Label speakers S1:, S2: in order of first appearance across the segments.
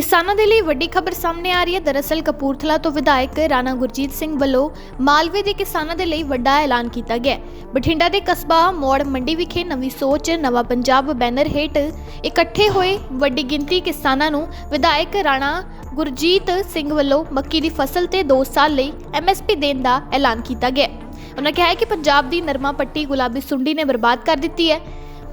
S1: ਕਿਸਾਨਾਂ ਦੇ ਲਈ ਵੱਡੀ ਖਬਰ ਸਾਹਮਣੇ ਆ ਰਹੀ ਹੈ। ਦਰਅਸਲ ਕਪੂਰਥਲਾ ਤੋਂ ਵਿਧਾਇਕ ਰਾਣਾ ਗੁਰਜੀਤ ਸਿੰਘ ਵੱਲੋਂ ਮਾਲਵੇ ਦੇ ਕਿਸਾਨਾਂ ਦੇ ਲਈ ਵੱਡਾ ਐਲਾਨ ਕੀਤਾ ਗਿਆ ਬਠਿੰਡਾ ਦੇ ਕਸਬਾ ਮੋੜ ਮੰਡੀ ਵਿਖੇ ਨਵੀਂ ਸੋਚ, ਨਵਾਂ ਪੰਜਾਬ ਬੈਨਰ ਹੇਠ ਇਕੱਠੇ ਹੋਏ ਵੱਡੀ ਗਿਣਤੀ ਕਿਸਾਨਾਂ ਨੂੰ ਵਿਧਾਇਕ ਰਾਣਾ ਗੁਰਜੀਤ ਸਿੰਘ ਵੱਲੋਂ ਮੱਕੀ ਦੀ ਫਸਲ ਤੇ 2 ਸਾਲ ਲਈ ਐਮਐਸਪੀ ਦੇਣ ਦਾ ਐਲਾਨ ਕੀਤਾ ਗਿਆ ਉਹਨਾਂ ਕਿਹਾ ਹੈ ਕਿ ਪੰਜਾਬ ਦੀ ਨਰਮਾ ਪੱਟੀ ਗੁਲਾਬੀ ਸੁੰਡੀ ਨੇ ਬਰਬਾਦ ਕਰ ਦਿੱਤੀ ਹੈ।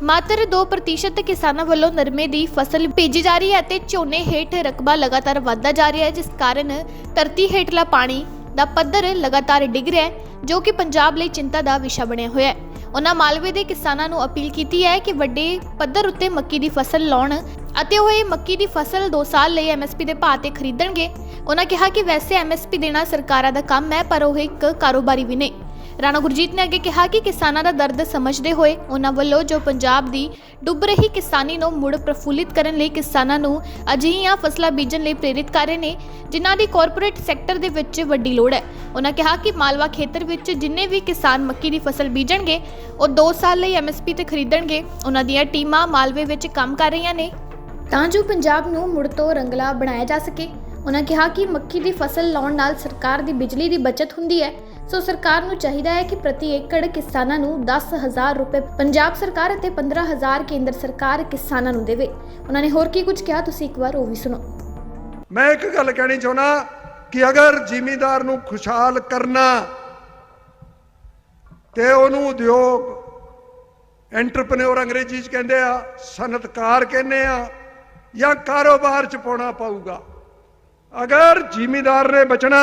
S1: ਮਾਤਰ 2% ਕਿਸਾਨਾਂ ਵੱਲੋਂ ਨਰਮੇ ਦੀ ਫਸਲ ਭੇਜੀ ਜਾ ਰਹੀ ਹੈ ਅਤੇ ਝੋਨੇ ਹੇਠ ਰਕਬਾ ਲਗਾਤਾਰ ਵਧਦਾ ਜਾ ਰਿਹਾ ਹੈ, ਜਿਸ ਕਾਰਨ ਧਰਤੀ ਹੇਠਲਾ ਪਾਣੀ ਦਾ ਪੱਧਰ ਲਗਾਤਾਰ ਡਿੱਗ ਰਿਹਾ ਹੈ, ਜੋ ਕਿ ਪੰਜਾਬ ਲਈ ਚਿੰਤਾ ਦਾ ਵਿਸ਼ਾ ਬਣਿਆ ਹੋਇਆ ਹੈ। ਉਹਨਾਂ ਮਾਲਵੇ ਦੇ ਕਿਸਾਨਾਂ ਨੂੰ ਅਪੀਲ ਕੀਤੀ ਹੈ ਕਿ ਵੱਡੇ ਪੱਧਰ ਉੱਤੇ ਮੱਕੀ ਦੀ ਫਸਲ ਲਾਉਣ ਅਤੇ ਉਹ ਇਹ ਮੱਕੀ ਦੀ ਫਸਲ 2 ਸਾਲ ਲਈ ਐਮਐਸਪੀ ਦੇ ਭਾਅ ਤੇ ਖਰੀਦਣਗੇ। ਉਹਨਾਂ ਕਿਹਾ ਕਿ ਵੈਸੇ ਐਮਐਸਪੀ ਦੇਣਾ ਸਰਕਾਰਾਂ ਦਾ ਕੰਮ ਹੈ, ਪਰ ਉਹ ਇੱਕ ਕਾਰੋਬਾਰੀ ਵੀ ਨਹੀਂ। ਰਾਣਾ ਗੁਰਜੀਤ ਨੇ ਅੱਗੇ ਕਿਹਾ ਕਿ ਕਿਸਾਨਾਂ ਦਾ ਦਰਦ ਸਮਝਦੇ ਹੋਏ ਉਹਨਾਂ ਵੱਲੋਂ ਜੋ ਪੰਜਾਬ ਦੀ ਡੁੱਬ ਰਹੀ ਕਿਸਾਨੀ ਨੂੰ ਮੁੜ ਪ੍ਰਫੁੱਲਿਤ ਕਰਨ ਲਈ ਕਿਸਾਨਾਂ ਨੂੰ ਅਜਿਹੀਆਂ ਫਸਲਾਂ ਬੀਜਣ ਲਈ ਪ੍ਰੇਰਿਤ ਕਰ ਰਹੇ ਨੇ, ਜਿਨ੍ਹਾਂ ਦੀ ਕਾਰਪੋਰੇਟ ਸੈਕਟਰ ਦੇ ਵਿੱਚ ਵੱਡੀ ਲੋੜ ਹੈ। ਉਹਨਾਂ ਕਿਹਾ ਕਿ ਮਾਲਵਾ ਖੇਤਰ ਵਿੱਚ ਜਿੰਨੇ ਵੀ ਕਿਸਾਨ ਮੱਕੀ ਦੀ ਫਸਲ ਬੀਜਣਗੇ, ਉਹ 2 ਸਾਲ ਲਈ ਐਮਐਸਪੀ ਤੇ ਖਰੀਦਣਗੇ। ਉਹਨਾਂ ਦੀਆਂ ਟੀਮਾਂ ਮਾਲਵੇ ਵਿੱਚ ਕੰਮ ਕਰ ਰਹੀਆਂ ਨੇ। ਤਾਂ ਜੋ ਪੰਜਾਬ ਨੂੰ ਮੁੜ ਤੋਂ ਰੰਗਲਾ ਬਣਾਇਆ ਜਾ ਸਕੇ। ਉਹਨਾਂ ਕਿਹਾ ਕਿ ਮੱਕੀ ਦੀ ਫਸਲ ਲਾਉਣ ਨਾਲ ਸਰਕਾਰ ਦੀ ਬਿਜਲੀ ਦੀ ਬਚਤ ਹੁੰਦੀ ਹੈ। ਸੋ ਸਰਕਾਰ ਨੂੰ ਚਾਹੀਦਾ ਹੈ ਕਿ ਪ੍ਰਤੀ ਏਕੜ ਕਿਸਾਨਾਂ ਨੂੰ 10000 ਰੁਪਏ ਪੰਜਾਬ ਸਰਕਾਰ ਅਤੇ 15000 ਕੇਂਦਰ ਸਰਕਾਰ ਕਿਸਾਨਾਂ ਨੂੰ ਦੇਵੇ। ਉਹਨਾਂ ਨੇ ਹੋਰ ਕੀ ਕੁਝ ਕਿਹਾ, ਤੁਸੀਂ ਇੱਕ ਵਾਰ ਉਹ ਵੀ ਸੁਣੋ।
S2: ਮੈਂ ਇੱਕ ਗੱਲ ਕਹਿਣੀ ਚਾਹੁੰਦਾ ਕਿ ਅਗਰ ਜ਼ਿਮੀਂਦਾਰ ਨੂੰ ਖੁਸ਼ਹਾਲ ਕਰਨਾ ਤੇ ਉਹਨੂੰ ਉਦਯੋਗ ਐਂਟਰਪ੍ਰੈਨਿਓਰ ਅੰਗਰੇਜ਼ੀ ਚ ਕਹਿੰਦੇ ਆ, ਸਨਅਤਕਾਰ ਕਹਿੰਦੇ ਆ ਜਾਂ ਕਾਰੋਬਾਰ ਚ ਪਾਉਣਾ ਪਊਗਾ। ਅਗਰ ਜ਼ਿਮੀਂਦਾਰ ਨੇ ਬਚਣਾ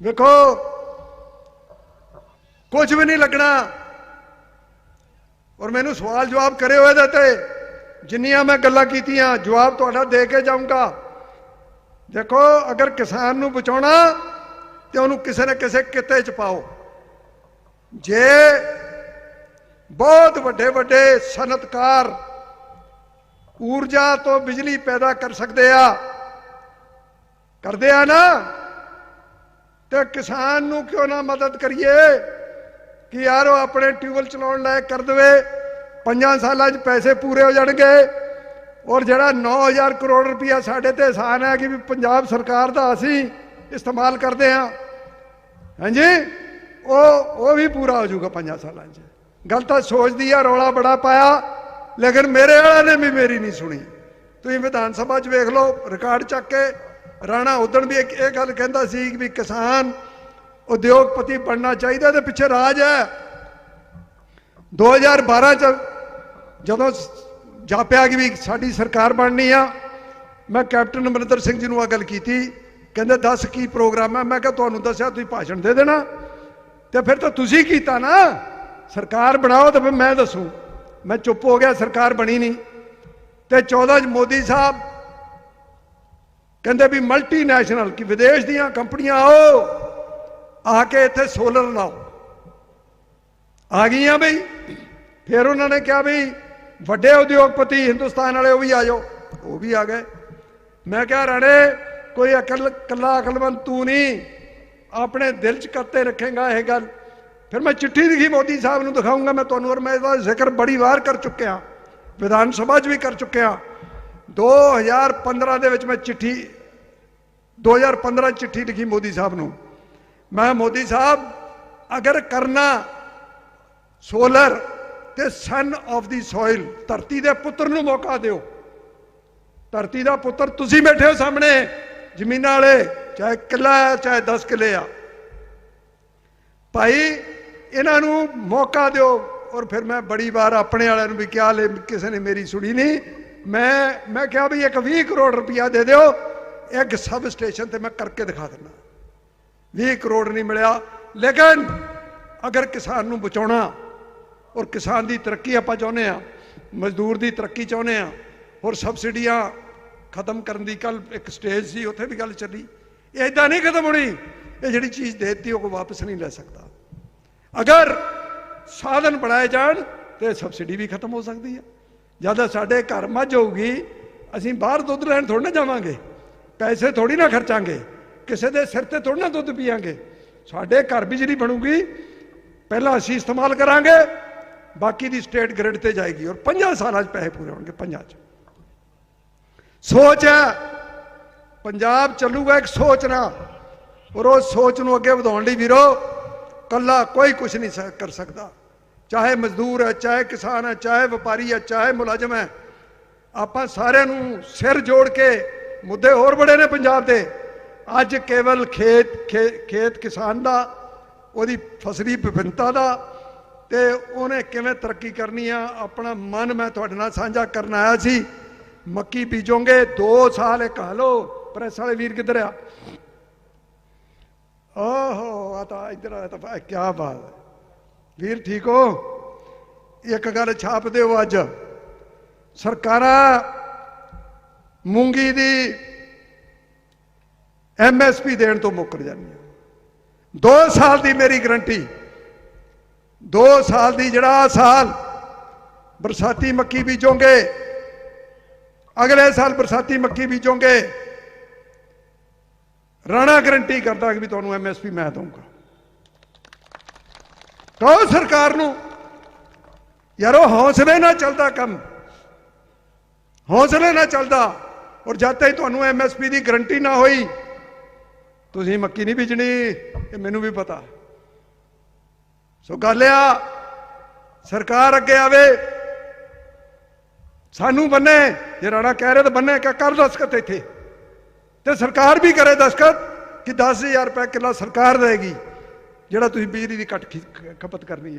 S2: ਵੇਖੋ, ਕੁਝ ਵੀ ਨਹੀਂ ਲੱਗਣਾ। ਔਰ ਮੈਨੂੰ ਸਵਾਲ ਜਵਾਬ ਕਰੇ ਹੋਏ ਇਹਦੇ ਤੇ। ਜਿੰਨੀਆਂ ਮੈਂ ਗੱਲਾਂ ਕੀਤੀਆਂ, ਜਵਾਬ ਤੁਹਾਡਾ ਦੇ ਕੇ ਜਾਊਂਗਾ। ਦੇਖੋ, ਅਗਰ ਕਿਸਾਨ ਨੂੰ ਬਚਾਉਣਾ, ਤੇ ਉਹਨੂੰ ਕਿਸੇ ਨਾ ਕਿਸੇ ਕਿੱਤੇ ਚ ਪਾਓ। ਜੇ ਬਹੁਤ ਵੱਡੇ ਵੱਡੇ ਸਨਅਤਕਾਰ ਊਰਜਾ ਤੋਂ ਬਿਜਲੀ ਪੈਦਾ ਕਰ ਸਕਦੇ ਆ, ਕਰਦੇ ਆ ਨਾ। ਤੇ ਕਿਸਾਨ ਨੂੰ ਕਿਉਂ ਨਾ ਮਦਦ ਕਰੀਏ ਕਿ ਯਾਰ ਉਹ ਆਪਣੇ ਟਿਊਬਲ ਚਲਾਉਣ ਲਾਇਕ ਕਰ ਦੇਵੇ, ਪੰਜਾਂ ਸਾਲਾਂ 'ਚ ਪੈਸੇ ਪੂਰੇ ਹੋ ਜਾਣਗੇ ਔਰ ਜਿਹੜਾ 9000 ਕਰੋੜ ਰੁਪਇਆ ਸਾਡੇ ਤੇ ਆਸਾਨ ਹੈ ਕਿ ਵੀ ਪੰਜਾਬ ਸਰਕਾਰ ਦਾ ਅਸੀਂ ਇਸਤੇਮਾਲ ਕਰਦੇ ਹਾਂ। ਹਾਂਜੀ? ਉਹ ਉਹ ਵੀ ਪੂਰਾ ਹੋ ਜਾਊਗਾ ਪੰਜਾਂ ਸਾਲਾਂ 'ਚ। ਗੱਲ ਤਾਂ ਸੋਚਦੀ ਆ, ਰੌਲਾ ਬੜਾ ਪਾਇਆ, ਲੇਕਿਨ ਮੇਰੇ ਵਾਲਿਆਂ ਨੇ ਵੀ ਮੇਰੀ ਨਹੀਂ ਸੁਣੀ। ਤੁਸੀਂ ਵਿਧਾਨ ਸਭਾ 'ਚ ਵੇਖ ਲਓ, ਰਿਕਾਰਡ ਚੱਕ ਕੇ ਰਾਣਾ ਉਦਣ ਵੀ ਇੱਕ ਇਹ ਗੱਲ ਕਹਿੰਦਾ ਸੀ ਵੀ ਕਿਸਾਨ ਉਦਯੋਗਪਤੀ ਬਣਨਾ ਚਾਹੀਦਾ ਤੇ ਪਿੱਛੇ ਰਾਜ ਹੈ। 2012 ਚ ਜਦੋਂ ਜਾਪਿਆ ਕਿ ਵੀ ਸਾਡੀ ਸਰਕਾਰ ਬਣਨੀ ਆ, ਮੈਂ ਕੈਪਟਨ ਅਮਰਿੰਦਰ ਸਿੰਘ ਜੀ ਨੂੰ ਆ ਗੱਲ ਕੀਤੀ। ਕਹਿੰਦੇ, ਦੱਸ ਕੀ ਪ੍ਰੋਗਰਾਮ ਹੈ ਮੈਂ ਕਿਹਾ, ਤੁਹਾਨੂੰ ਦੱਸਿਆ, ਤੁਸੀਂ ਭਾਸ਼ਣ ਦੇ ਦੇਣਾ। ਤੇ ਫਿਰ ਤਾਂ ਤੁਸੀਂ ਕੀਤਾ ਨਾ। ਸਰਕਾਰ ਬਣਾਓ ਤੇ ਫਿਰ ਮੈਂ ਦੱਸੂ। ਮੈਂ ਚੁੱਪ ਹੋ ਗਿਆ, ਸਰਕਾਰ ਬਣੀ ਨਹੀਂ। ਤੇ 14 ਚ ਮੋਦੀ ਸਾਹਿਬ ਕਹਿੰਦੇ ਵੀ ਮਲਟੀਨੈਸ਼ਨਲ ਕਿ ਵਿਦੇਸ਼ ਦੀਆਂ ਕੰਪਨੀਆਂ ਆਓ, ਆ ਕੇ ਇੱਥੇ ਸੋਲਰ ਲਾਓ। ਆ ਗਈਆਂ ਬਈ। ਫਿਰ ਉਹਨਾਂ ਨੇ ਕਿਹਾ ਵੀ ਵੱਡੇ ਉਦਯੋਗਪਤੀ ਹਿੰਦੁਸਤਾਨ ਵਾਲੇ ਉਹ ਵੀ ਆ ਜਾਓ। ਉਹ ਵੀ ਆ ਗਏ। ਮੈਂ ਕਿਹਾ, ਰਾਣੇ, ਕੋਈ ਅਕਲ, ਕੱਲਾ ਅਕਲਮੰਦ ਤੂੰ ਨਹੀਂ। ਆਪਣੇ ਦਿਲ 'ਚ ਕਰਤੇ ਰੱਖੇਗਾ ਇਹ ਗੱਲ। ਫਿਰ ਮੈਂ ਚਿੱਠੀ ਲਿਖੀ ਮੋਦੀ ਸਾਹਿਬ ਨੂੰ ਦਿਖਾਉਂਗਾ। ਮੈਂ ਤੁਹਾਨੂੰ ਔਰ ਮੈਂ ਇਹਦਾ ਜ਼ਿਕਰ ਬੜੀ ਵਾਰ ਕਰ ਚੁੱਕਿਆ। ਵਿਧਾਨ ਸਭਾ 'ਚ ਵੀ ਕਰ ਚੁੱਕਿਆ। 2015 ਦੇ ਵਿੱਚ ਮੈਂ ਚਿੱਠੀ 2015 'ਚ ਚਿੱਠੀ ਲਿਖੀ ਮੋਦੀ ਸਾਹਿਬ ਨੂੰ। ਮੈਂ ਮੋਦੀ ਸਾਹਿਬ, ਅਗਰ ਕਰਨਾ ਸੋਲਰ ਤੇ ਸਨ ਆਫ ਦੀ ਸੋਇਲ ਧਰਤੀ ਦੇ ਪੁੱਤਰ ਨੂੰ ਮੌਕਾ ਦਿਓ। ਧਰਤੀ ਦਾ ਪੁੱਤਰ ਤੁਸੀਂ ਬੈਠੇ ਹੋ ਸਾਹਮਣੇ, ਜ਼ਮੀਨਾਂ ਵਾਲੇ, ਚਾਹੇ ਕਿੱਲਾ ਹੈ ਚਾਹੇ 10 ਕਿੱਲੇ ਆ। ਭਾਈ, ਇਹਨਾਂ ਨੂੰ ਮੌਕਾ ਦਿਓ। ਔਰ ਫਿਰ ਮੈਂ ਬੜੀ ਵਾਰ ਆਪਣੇ ਵਾਲਿਆਂ ਨੂੰ ਵੀ ਕਿਹਾ, ਲੈ ਕਿਸੇ ਨੇ ਮੇਰੀ ਸੁਣੀ ਨਹੀਂ। ਮੈਂ ਮੈਂ ਕਿਹਾ ਵੀ ਇੱਕ 20 ਕਰੋੜ ਰੁਪਇਆ ਦੇ ਦਿਓ, ਇੱਕ ਸਬ ਸਟੇਸ਼ਨ ਤੇ ਮੈਂ ਕਰਕੇ ਦਿਖਾ ਦਿੰਦਾ। 20 ਕਰੋੜ ਨਹੀਂ ਮਿਲਿਆ, ਲੇਕਿਨ ਅਗਰ ਕਿਸਾਨ ਨੂੰ ਬਚਾਉਣਾ ਔਰ ਕਿਸਾਨ ਦੀ ਤਰੱਕੀ ਆਪਾਂ ਚਾਹੁੰਦੇ ਆ ਮਜ਼ਦੂਰ ਦੀ ਤਰੱਕੀ ਚਾਹੁੰਦੇ ਆ ਔਰ ਸਬਸਿਡੀਆਂ ਖਤਮ ਕਰਨ ਦੀ ਕੱਲ ਇੱਕ ਸਟੇਜ ਸੀ, ਉੱਥੇ ਵੀ ਗੱਲ ਚੱਲੀ। ਇਹ ਇਦਾਂ ਨਹੀਂ ਖਤਮ ਹੋਣੀ, ਇਹ ਜਿਹੜੀ ਚੀਜ਼ ਦੇ ਦਿੱਤੀ ਉਹ ਕੋਈ ਵਾਪਸ ਨਹੀਂ ਲੈ ਸਕਦਾ। ਅਗਰ ਸਾਧਨ ਬਣਾਏ ਜਾਣ ਤੇ ਸਬਸਿਡੀ ਵੀ ਖਤਮ ਹੋ ਸਕਦੀ ਹੈ। ਜਦ ਸਾਡੇ ਘਰ ਮੱਝ ਹੋਊਗੀ, ਅਸੀਂ ਬਾਹਰ ਦੁੱਧ ਲੈਣ ਥੋੜਾ ਨਾ ਜਾਵਾਂਗੇ। ਪੈਸੇ ਥੋੜੀ ਨਾ ਖਰਚਾਂਗੇ। ਕਿਸੇ ਦੇ ਸਿਰ ਤੇ ਥੋੜਾ ਨਾ ਦੁੱਧ ਪੀਾਂਗੇ ਸਾਡੇ ਘਰ ਬਿਜਲੀ ਬਣੂਗੀ। ਪਹਿਲਾਂ ਅਸੀਂ ਇਸਤੇਮਾਲ ਕਰਾਂਗੇ, ਬਾਕੀ ਦੀ ਸਟੇਟ ਗ੍ਰਿਡ ਤੇ ਜਾਏਗੀ ਔਰ 5 ਸਾਲਾਂ 'ਚ ਪੈਸੇ ਪੂਰੇ ਹੋਣਗੇ, ਪੰਜਾਂ 'ਚ। ਸੋਚ ਹੈ, ਪੰਜਾਬ ਚੱਲੂਗਾ ਇੱਕ ਸੋਚ ਨਾਲ। ਔਰ ਉਹ ਸੋਚ ਨੂੰ ਅੱਗੇ ਵਧਾਉਣ ਲਈ ਵੀਰੋ ਕੱਲਾ ਕੋਈ ਕੁਝ ਨਹੀਂ ਸ- ਕਰ ਸਕਦਾ। ਚਾਹੇ ਮਜ਼ਦੂਰ ਹੈ, ਚਾਹੇ ਕਿਸਾਨ ਹੈ, ਚਾਹੇ ਵਪਾਰੀ ਹੈ, ਚਾਹੇ ਮੁਲਾਜ਼ਮ ਹੈ, ਆਪਾਂ ਸਾਰਿਆਂ ਨੂੰ ਸਿਰ ਜੋੜ ਕੇ ਮੁੱਦੇ ਹੋਰ ਬੜੇ ਨੇ ਪੰਜਾਬ ਦੇ। ਅੱਜ ਕੇਵਲ ਖੇਤ, ਖੇ- ਖੇਤ ਕਿਸਾਨ ਦਾ, ਉਹਦੀ ਫਸਲੀ ਵਿਭਿੰਨਤਾ ਦਾ ਤੇ ਉਹਨੇ ਕਿਵੇਂ ਤਰੱਕੀ ਕਰਨੀ ਆ, ਆਪਣਾ ਮਨ ਮੈਂ ਤੁਹਾਡੇ ਨਾਲ ਸਾਂਝਾ ਕਰਨ ਆਇਆ ਸੀ। ਮੱਕੀ ਬੀਜੋਗੇ 2 ਸਾਲ ਇੱਕ ਹਾਲੋ, ਪ੍ਰੈਸ ਵਾਲੇ ਵੀਰ ਕਿੱਧਰ ਆ? ਓਹੋ, ਆ ਤਾਂ ਇੱਧਰ ਆ ਤਾਂ ਕੀ ਬਾਤ ਹੈ। ਵੀਰ ਠੀਕ ਹੋ? ਇੱਕ ਗੱਲ ਛਾਪ ਦਿਓ ਅੱਜ। ਸਰਕਾਰਾਂ ਮੂੰਗੀ ਦੀ ਐਮਐਸਪੀ ਦੇਣ ਤੋਂ ਮੁੱਕਰ ਜਾਂਦੀਆਂ। 2 ਸਾਲ ਦੀ ਮੇਰੀ ਗਰੰਟੀ। 2 ਸਾਲ ਦੀ ਜਿਹੜਾ ਸਾਲ ਬਰਸਾਤੀ ਮੱਕੀ ਬੀਜੋਗੇ, ਅਗਲੇ ਸਾਲ ਬਰਸਾਤੀ ਮੱਕੀ ਬੀਜੋਗੇ, ਰਾਣਾ ਗਰੰਟੀ ਕਰਦਾ ਕਿ ਵੀ ਤੁਹਾਨੂੰ ਐਮਐਸਪੀ ਮੈਂ ਦਊਂਗਾ। ਕਹੋ ਸਰਕਾਰ ਨੂੰ, ਯਾਰੋ ਹੌਸਲੇ ਨਾਲ ਚੱਲਦਾ ਕੰਮ, ਹੌਸਲੇ ਨਾਲ ਚੱਲਦਾ, ਔਰ ਜਦ ਤੱਕ ਤੁਹਾਨੂੰ ਐਮਐਸਪੀ ਦੀ ਗਰੰਟੀ ਨਾ ਹੋਈ, ਤੁਸੀਂ ਮੱਕੀ ਨਹੀਂ ਬੀਜਣੀ, ਇਹ ਮੈਨੂੰ ਵੀ ਪਤਾ। ਸੋ ਗੱਲ ਆ, ਸਰਕਾਰ ਅੱਗੇ ਆਵੇ, ਸਾਨੂੰ ਬੰਨੇ, ਜੇ ਰਾਣਾ ਕਹਿ ਰਿਹਾ ਤਾਂ ਬੰਨੇ ਕਿ ਕਰ ਦਸਖਤ ਇੱਥੇ? ਤੇ ਸਰਕਾਰ ਵੀ ਕਰੇ ਦਸਖਤ ਕਿ 10000 ਰੁਪਏ ਕਿੱਲਾ ਸਰਕਾਰ ਦੇਗੀ ਜਿਹੜਾ ਤੁਸੀਂ ਬਿਜਲੀ ਦੀ ਘੱਟ ਖਪਤ ਕਰਨੀ ਹੈ